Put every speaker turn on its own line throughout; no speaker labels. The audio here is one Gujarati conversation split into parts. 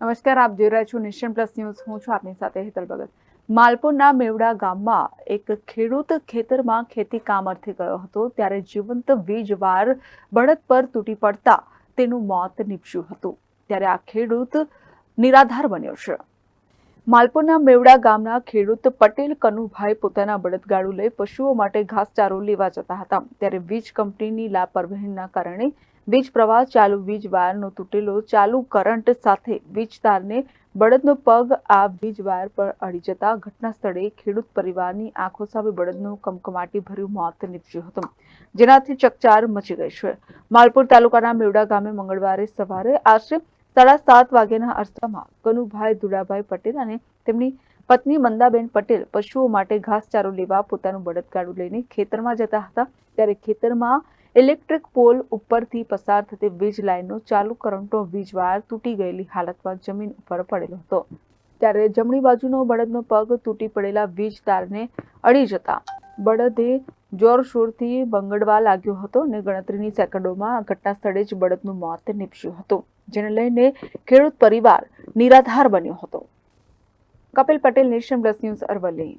નમસ્કાર, આપ જોઈ રહ્યા છો નેશન પ્લસ ન્યૂઝ. હું છું આપની સાથે હેતલ ભગત. માલપુરના મેવડા ગામમાં એક ખેડૂત ખેતરમાં ખેતી કામ અર્થે ગયો હતો. ત્યારે જીવંત વીજ વાર બળદ પર તૂટી પડતા તેનું મોત નીપજ્યું હતું. ત્યારે આ ખેડૂત નિરાધાર બન્યો છે. માલપુરના મેવડા ગામના ખેડૂત પટેલ કનુભાઈ પોતાના બળદગાડું લઈ પશુઓ માટે ઘાસચારો લેવા જતા હતા. ત્યારે વીજ કંપનીની લાપરવાહીના કારણે વીજ પ્રવાહ ચાલુ, વીજ વાયરનો તૂટેલો, ચાલુ કરંટ સાથે વીજ તારને બળદનો પગ આ વીજ વાયર પર અડી જતા ઘટના સ્થળે ખેડૂત પરિવારની આંખો સામે બળદનું કમકમાટી ભર્યું મોત નીપજ્યું હતું, જેનાથી ચકચાર મચી ગઈ છે. માલપુર તાલુકાના મેવડા ગામે મંગળવારે સવારે આશરે સાડા સાત વાગ્યાના અરસામાં કનુભાઈ ધુડાભાઈ પટેલ અને તેમની પત્ની મંદાબેન પટેલ પશુઓ માટે ઘાસચારો લેવા પોતાનું બળદગાડું લઈને ખેતરમાં જતા હતા. ત્યારે ખેતરમાં ઇલેક્ટ્રિક પોલ ઉપરથી પસાર થતી વીજ લાઇનનો ચાલુ કરંટનો વીજ વાયર તૂટી ગયેલી હાલતમાં જમીન ઉપર પડેલો હતો. ત્યારે જમણી બાજુનો બળદનો પગ તૂટી પડેલા વીજ તારને અડી જતા બળદે જોરશોરથી બંગડવા લાગ્યો હતો અને ગણતરીની સેકન્ડોમાં ઘટના સ્થળે જ બળદનું મોત નીપજ્યું હતું. જેને લઈને ખેડૂત પરિવાર નિરાધાર બન્યો હતો. Kapil Patel, nation plus news Aravalli.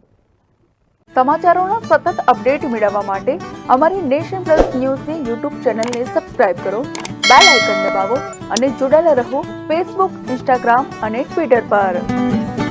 સમાચારોનો સતત અપડેટ મેળવવા માટે અમારી નેશન પ્લસ ન્યૂઝની યુટ્યુબ ચેનલને સબસ્ક્રાઇબ કરો, બેલ આઇકન દબાવો અને જોડાયેલા રહો ફેસબુક, ઇન્સ્ટાગ્રામ અને ટ્વિટર પર.